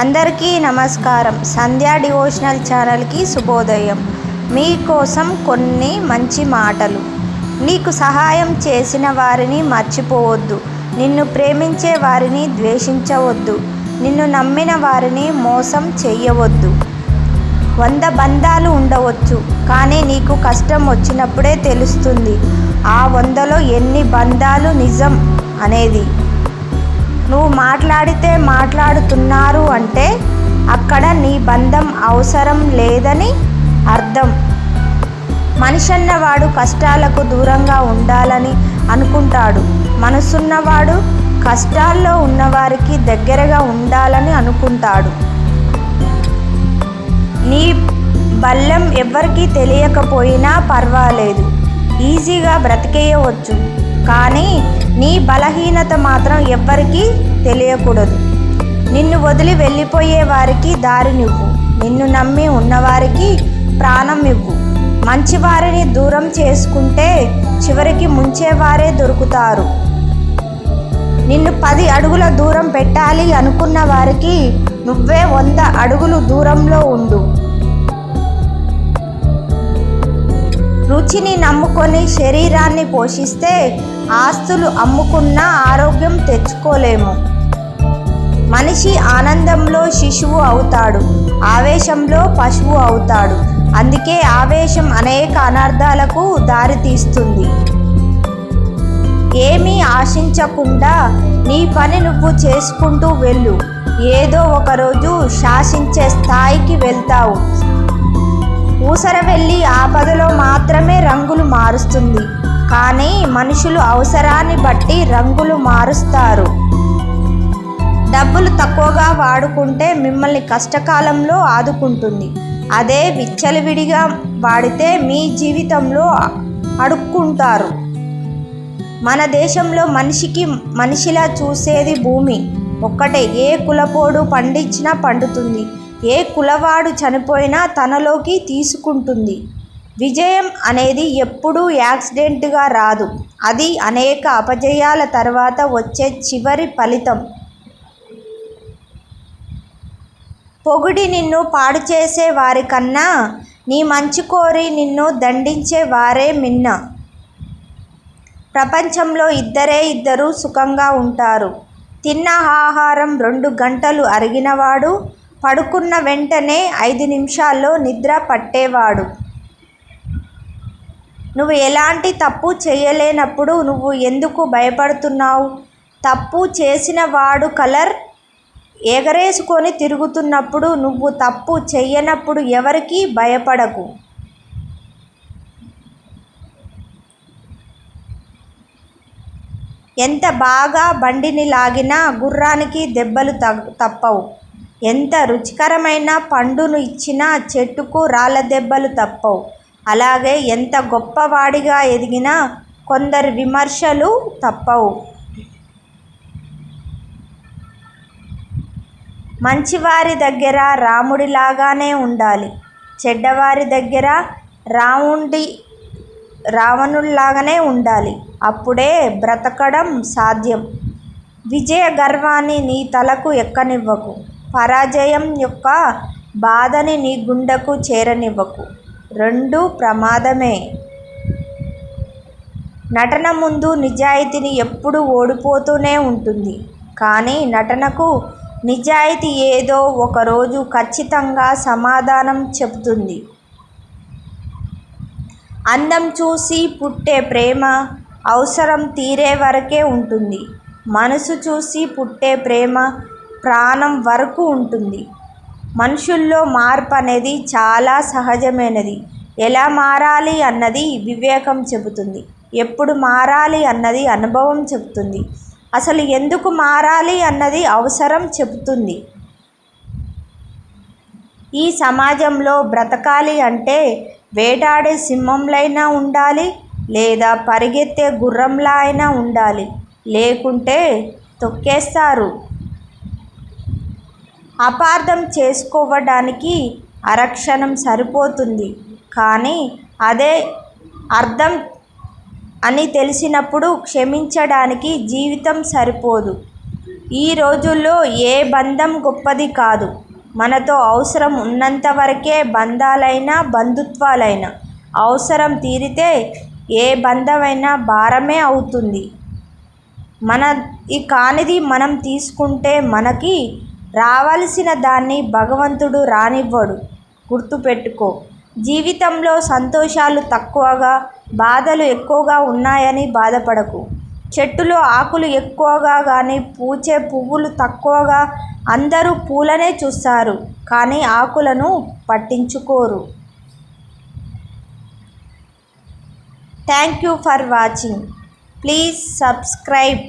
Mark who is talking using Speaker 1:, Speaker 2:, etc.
Speaker 1: అందరికీ నమస్కారం. సంధ్యా డివోషనల్ ఛానల్కి శుభోదయం. మీకోసం కొన్ని మంచి మాటలు. నీకు సహాయం చేసిన వారిని మర్చిపోవద్దు. నిన్ను ప్రేమించే వారిని ద్వేషించవద్దు. నిన్ను నమ్మిన వారిని మోసం చేయవద్దు వంద బంధాలు ఉండవచ్చు కానీ నీకు కష్టం వచ్చినప్పుడే తెలుస్తుంది. ఆ వందలో ఎన్ని బంధాలు నిజం అనేది. నువ్వు మాట్లాడితే మాట్లాడుతున్నారు అంటే అక్కడ నీ బంధం అవసరం లేదని అర్థం. మనిషన్నవాడు కష్టాలకు దూరంగా ఉండాలని అనుకుంటాడు. మనసున్నవాడు కష్టాల్లో ఉన్నవారికి దగ్గరగా ఉండాలని అనుకుంటాడు. నీ బల్లం ఎవ్వరికీ తెలియకపోయినా పర్వాలేదు. ఈజీగా బ్రతికేయవచ్చు. కానీ నీ బలహీనత మాత్రం ఎవ్వరికీ తెలియకూడదు. నిన్ను వదిలి వెళ్ళిపోయే వారికి దారినివ్వు. నిన్ను నమ్మి ఉన్నవారికి ప్రాణం ఇవ్వు మంచివారిని దూరం చేసుకుంటే చివరికి ముంచేవారే దొరుకుతారు. నిన్ను పది అడుగుల దూరం పెట్టాలి అనుకున్న వారికి నువ్వే వంద అడుగులు దూరంలో ఉండు. రుచిని నమ్ముకొని శరీరాన్ని పోషిస్తే ఆస్తులు అమ్ముకున్న ఆరోగ్యం తెచ్చుకోలేము. మనిషి ఆనందంలో శిశువు అవుతాడు ఆవేశంలో పశువు అవుతాడు. అందుకే ఆవేశం అనేక అనర్థాలకు దారితీస్తుంది. ఏమీ ఆశించకుండా నీ పని నువ్వు చేసుకుంటూ వెళ్ళు. ఏదో ఒకరోజు శాసించే స్థాయికి వెళ్తావు. ఊసర వెళ్ళి ఆపదలో మాత్రమే రంగులు మారుస్తుంది. కానీ మనుషులు అవసరాన్ని బట్టి రంగులు మారుస్తారు. డబ్బులు తక్కువగా వాడుకుంటే మిమ్మల్ని కష్టకాలంలో ఆదుకుంటుంది. అదే విచ్చలవిడిగా వాడితే మీ జీవితంలో అడుక్కుంటారు. మన దేశంలో మనిషికి మనిషిలా చూసేది భూమి. ఒక్కటే ఏ కులపోడు పండించినా పండుతుంది. ఏ కులవాడు చనిపోయినా తనలోకి తీసుకుంటుంది. విజయం అనేది ఎప్పుడూ యాక్సిడెంట్గా రాదు. అది అనేక అపజయాల తర్వాత వచ్చే చివరి ఫలితం. పొగిడి నిన్ను పాడు చేసే వారికన్నా నీ మంచి కోరి నిన్ను దండించే వారే మిన్న. ప్రపంచంలో ఇద్దరే ఇద్దరు సుఖంగా ఉంటారు. తిన్న ఆహారం రెండు గంటలు అరిగినవాడు పడుకున్న వెంటనే ఐదు నిమిషాల్లో నిద్ర పట్టేవాడు. నువ్వు ఎలాంటి తప్పు చేయలేనప్పుడు నువ్వు ఎందుకు భయపడుతున్నావు? తప్పు చేసిన వాడు కలర్ ఎగరేసుకొని తిరుగుతున్నప్పుడు నువ్వు తప్పు చెయ్యనప్పుడు ఎవరికి భయపడకు. ఎంత బాగా బండిని లాగినా గుర్రానికి దెబ్బలు తప్పవు. ఎంత రుచికరమైన పండును ఇచ్చినా చెట్టుకు రాళ్ళ దెబ్బలు తప్పవు. అలాగే ఎంత గొప్పవాడిగా ఎదిగినా కొందరి విమర్శలు తప్పవు. మంచివారి దగ్గర రాముడిలాగానే ఉండాలి. చెడ్డవారి దగ్గర రాముడి రావణుల్లాగానే ఉండాలి. అప్పుడే బ్రతకడం సాధ్యం. విజయ గర్వాన్ని నీ తలకు ఎక్కనివ్వకు. పరాజయం యొక్క బాధని నీ గుండెకు చేరనివ్వకు. రెండు ప్రమాదమే. నటన ముందు నిజాయితీని ఎప్పుడు ఓడిపోతూనే ఉంటుంది. కానీ నటనకు నిజాయితీ ఏదో ఒకరోజు ఖచ్చితంగా సమాధానం చెబుతుంది. అందం చూసి పుట్టే ప్రేమ అవసరం తీరే వరకే ఉంటుంది. మనసు చూసి పుట్టే ప్రేమ ప్రాణం వరకు ఉంటుంది. మనుషుల్లో మార్పు అనేది చాలా సహజమైనది. ఎలా మారాలి అన్నది వివేకం చెబుతుంది. ఎప్పుడు మారాలి అన్నది అనుభవం చెబుతుంది. అసలు ఎందుకు మారాలి అన్నది అవసరం చెబుతుంది. ఈ సమాజంలో బ్రతకాలి అంటే వేటాడే సింహంలైనా ఉండాలి లేదా పరిగెత్తే గుర్రంలా అయినా ఉండాలి. లేకుంటే తొక్కేస్తారు. అపార్థం చేసుకోవడానికి అరక్షణం సరిపోతుంది. కానీ అదే అర్థం అని తెలిసినప్పుడు క్షమించడానికి జీవితం సరిపోదు. ఈ రోజుల్లో ఏ బంధం గొప్పది కాదు. మనతో అవసరం ఉన్నంత వరకే బంధాలైనా బంధుత్వాలైనా అవసరం తీరితే ఏ బంధమైనా భారమే అవుతుంది. మన ఈ కానిది మనం తీసుకుంటే మనకి రావలసిన దాన్ని భగవంతుడు రానివ్వడు. గుర్తుపెట్టుకో జీవితంలో సంతోషాలు తక్కువగా బాధలు ఎక్కువగా ఉన్నాయని బాధపడకు. చెట్టులో ఆకులు ఎక్కువగా కానీ పూచే పువ్వులు తక్కువగా అందరూ పూలనే చూస్తారు కానీ ఆకులను పట్టించుకోరు. Thank you for watching. Please subscribe.